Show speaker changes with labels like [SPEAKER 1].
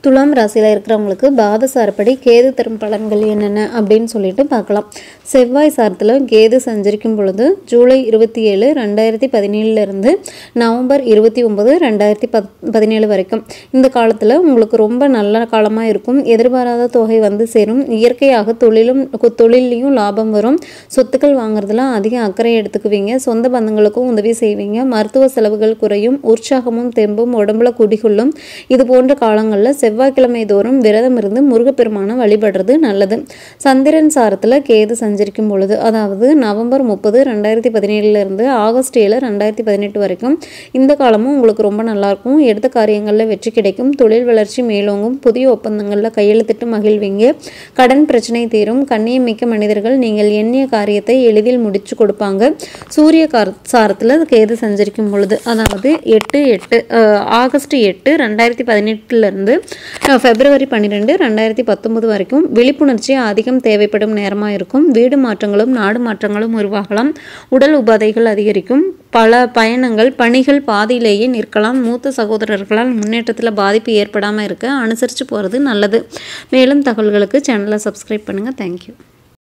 [SPEAKER 1] துலாம் ராசியில் இருக்கிறவங்களுக்கு பாத சார்படி கேது தரும் பலன்கள் என்னென்ன அப்படின்னு சொல்லிட்டு பார்க்கலாம். செவ்வாய் சாரத்தில் கேது சஞ்சரிக்கும் பொழுது ஜூலை இருபத்தி ஏழு ரெண்டாயிரத்தி பதினேழுலேருந்து நவம்பர் இருபத்தி ஒம்பது ரெண்டாயிரத்தி பத் பதினேழு வரைக்கும். இந்த காலத்தில் உங்களுக்கு ரொம்ப நல்ல காலமாக இருக்கும். எதிர்பாராத தொகை வந்து சேரும். இயற்கையாக தொழிலும் கு- தொழில்லையும் லாபம் வரும். சொத்துக்கள் வாங்குறதுல அதிக அக்கறை எடுத்துக்குவீங்க. சொந்த பந்தங்களுக்கும் உதவி செய்வீங்க. மருத்துவ செலவுகள் குறையும். உற்சாகமும் தெம்பும் உடம்புல குடிகொள்ளும். இது போன்ற காலங்களில் செவ்வாய்க்கிழமை தோறும் விரதம் இருந்து முருகப்பெருமானை வழிபடுறது நல்லது. சந்திரன் சாரத்தில் கேது சஞ்சரிக்கும் பொழுது அதாவது நவம்பர் முப்பது ரெண்டாயிரத்தி பதினேழுலேருந்து ஆகஸ்ட் ஏழு ரெண்டாயிரத்தி பதினெட்டு வரைக்கும் இந்த காலமும் உங்களுக்கு ரொம்ப நல்லாயிருக்கும் எடுத்த காரியங்களில் வெற்றி கிடைக்கும். தொழில் வளர்ச்சி மேலோங்கும். புதிய ஒப்பந்தங்களில் கையெழுத்திட்டு மகிழ்வீங்க. கடன் பிரச்சனை தீரும். கண்ணியம் மிக்க மனிதர்கள் நீங்கள் எண்ணிய காரியத்தை எளிதில் முடிச்சு கொடுப்பாங்க. சூரிய சாரத்தில் கேது சஞ்சரிக்கும் பொழுது அதாவது எட்டு எட்டு ஆகஸ்ட் எட்டு ரெண்டாயிரத்தி பதினெட்டுலேருந்து பிப்ரவரி பன்னிரெண்டு ரெண்டாயிரத்தி பத்தொன்பது வரைக்கும் விழிப்புணர்ச்சி அதிகம் தேவைப்படும் நேரமாக இருக்கும். வீடு மாற்றங்களும் நாடு மாற்றங்களும் உருவாகலாம். உடல் உபாதைகள் அதிகரிக்கும். பல பயணங்கள் பணிகள் பாதியிலேயே நிற்கலாம். மூத்த சகோதரர்களால் முன்னேற்றத்தில் பாதிப்பு ஏற்படாமல் இருக்க அனுசரித்து போகிறது நல்லது. மேலும் தகவல்களுக்கு சேனலை சப்ஸ்கிரைப் பண்ணுங்கள் தேங்க்யூ